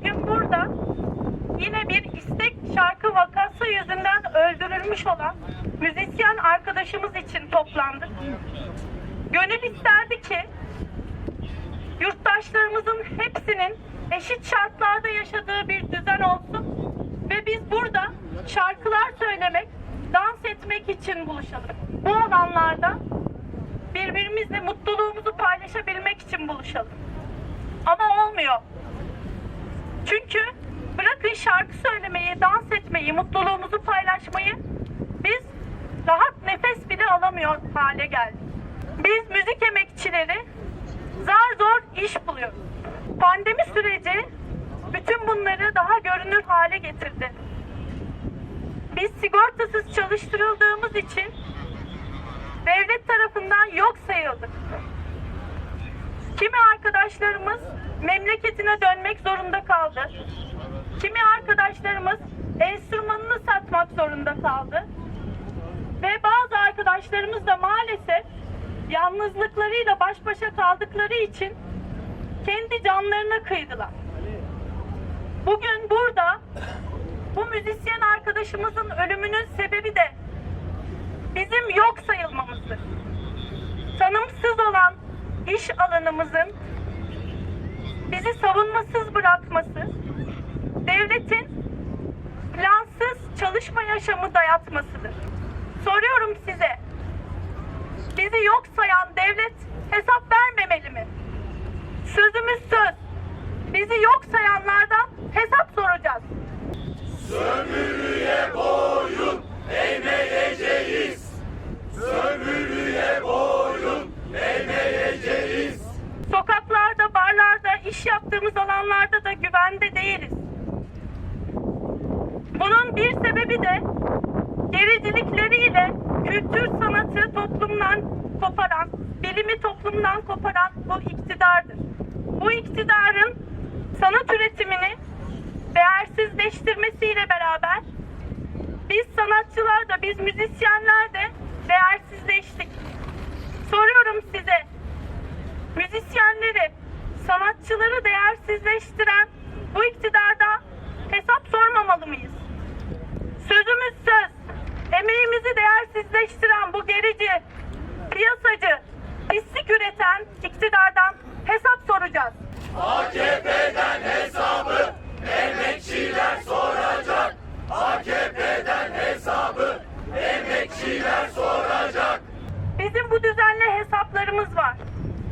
bugün burada yine bir istek şarkı vakası yüzünden öldürülmüş olan müzisyen arkadaşımız için toplandık. Gönül isterdi ki yurttaşlarımızın hepsinin eşit şartlarda yaşadığı bir düzen olsun ve biz burada şarkılar söylemek, dans etmek için buluşalım. Bu alanlarda birbirimizle mutluluğumuzu paylaşabilmek için buluşalım. Ama olmuyor. Çünkü bırakın şarkı söylemeyi, dans etmeyi, mutluluğumuzu paylaşmayı biz rahat nefes bile alamıyor hale geldik. Biz müzik emekçileri zar zor iş buluyoruz. Pandemi süreci bütün bunları daha görünür hale getirdi. Biz sigortasız çalıştırıldığımız için devlet tarafından yok sayıldık. Kimi arkadaşlarımız memleketine dönmek zorunda kaldı. Kimi arkadaşlarımız enstrümanını satmak zorunda kaldı. Ve bazı arkadaşlarımız da maalesef yalnızlıklarıyla baş başa kaldıkları için kendi canlarına kıydılar. Bugün burada bu müzisyen arkadaşımızın ölümünün sebebi de bizim yok sayılmamızdır. Tanımsız olan iş alanımızın bizi savunmasız bırakması, devletin plansız çalışma yaşamı dayatmasıdır. Soruyorum size, bizi yok sayan devlet hesap vermemeli mi? Sözümüz söz. Bizi yok sayanlardan hesap soracağız. Sömürüye boyun eğmeyeceğiz. Sömürüye boyun eğmeyeceğiz. Sokaklarda, barlarda, iş yaptığımız alanlarda da güvende değiliz. Bunun bir sebebi de gericilikleriyle kültür sanatı toplumdan koparan, bilimi toplumdan koparan bu iktidardır. Bu iktidarın sanat üretimini değersizleştirmesiyle beraber biz sanatçılar da biz müzisyenler de değersizleştik. Soruyorum size, müzisyenleri, sanatçıları değersizleştiren bu iktidarda hesap sormamalı mıyız? Sözümüz söz, emeğimizi değersizleştiren bu gerici, piyasacı, pislik üreten iktidardan hesap soracağız. AKP'den hesabı emekçiler soracak. AKP'den hesabı emekçiler soracak. Bizim bu düzenle hesaplarımız var.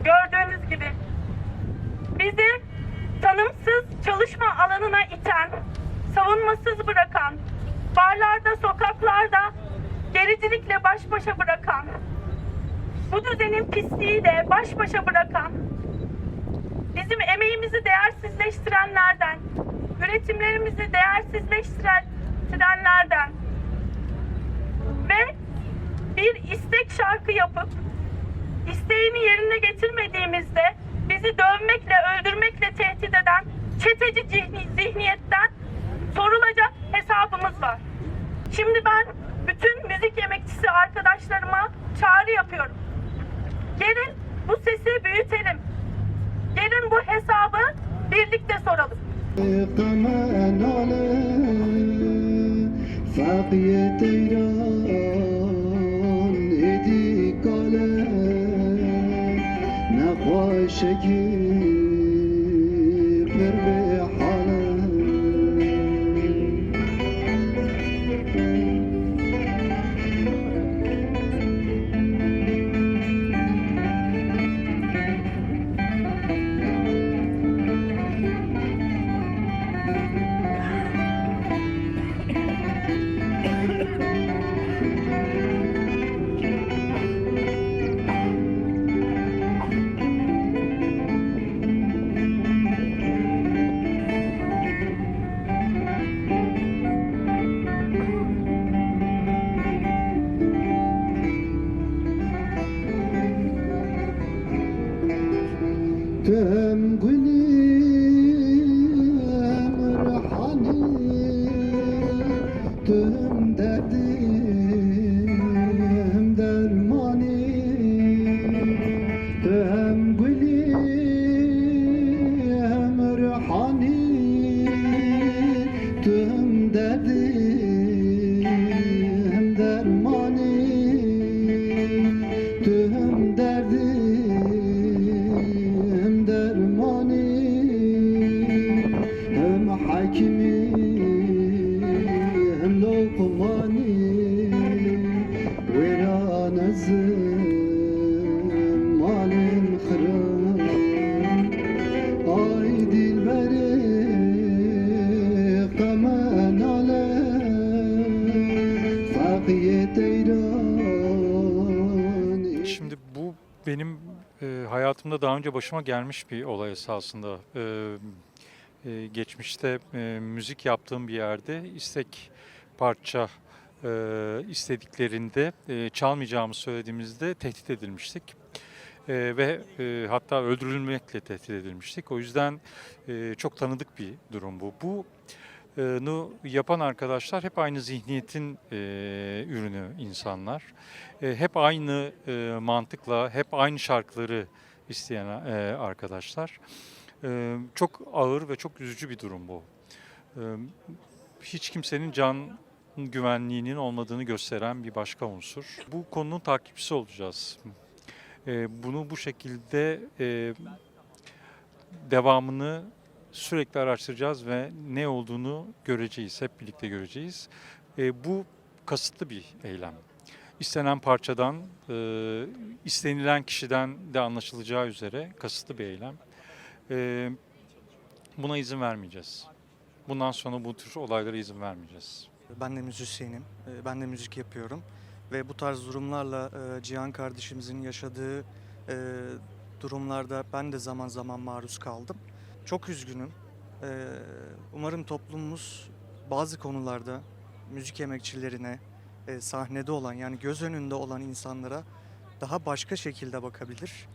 Gördüğünüz gibi. Bizi tanımsız çalışma alanına iten, savunmasız bırakan, barlarda, sokaklarda gericilikle baş başa bırakan, bu düzenin pisliğiyle baş başa bırakan, bizim emeğimizi değersizleştirenlerden, üretimlerimizi değersizleştirenlerden ve bir istek şarkı yapıp isteğini yerine getirmediğimizde bizi dövmekle, öldürmekle tehdit eden çeteci zihni- zihniyetten sorulacak hesabımız var. Şimdi ben bütün müzik emekçisi arkadaşlarıma çağrı yapıyorum. Gelin bu sesi büyütelim. Gelin bu hesabı birlikte soralım. قمان mm benim e, hayatımda daha önce başıma gelmiş bir olay esasında. E, e, geçmişte e, müzik yaptığım bir yerde istek parça e, istediklerinde e, çalmayacağımı söylediğimizde tehdit edilmiştik. E, ve e, hatta öldürülmekle tehdit edilmiştik. O yüzden e, çok tanıdık bir durum bu. Bu yapan arkadaşlar hep aynı zihniyetin e, ürünü insanlar. E, hep aynı e, mantıkla, hep aynı şarkıları isteyen e, arkadaşlar. E, çok ağır ve çok üzücü bir durum bu. E, hiç kimsenin can güvenliğinin olmadığını gösteren bir başka unsur. Bu konunun takipçisi olacağız. E, bunu bu şekilde e, devamını sürekli araştıracağız ve ne olduğunu göreceğiz, hep birlikte göreceğiz. E, bu kasıtlı bir eylem. İstenen parçadan, e, istenilen kişiden de anlaşılacağı üzere kasıtlı bir eylem. E, buna izin vermeyeceğiz. Bundan sonra bu tür olaylara izin vermeyeceğiz. Ben de müzisyenim. Ee, Ben de müzik yapıyorum. Ve bu tarz durumlarla e, Cihan kardeşimizin yaşadığı e, durumlarda ben de zaman zaman maruz kaldım. Çok üzgünüm. Ee, Umarım toplumumuz bazı konularda müzik emekçilerine, e, sahnede olan yani göz önünde olan insanlara daha başka şekilde bakabilir.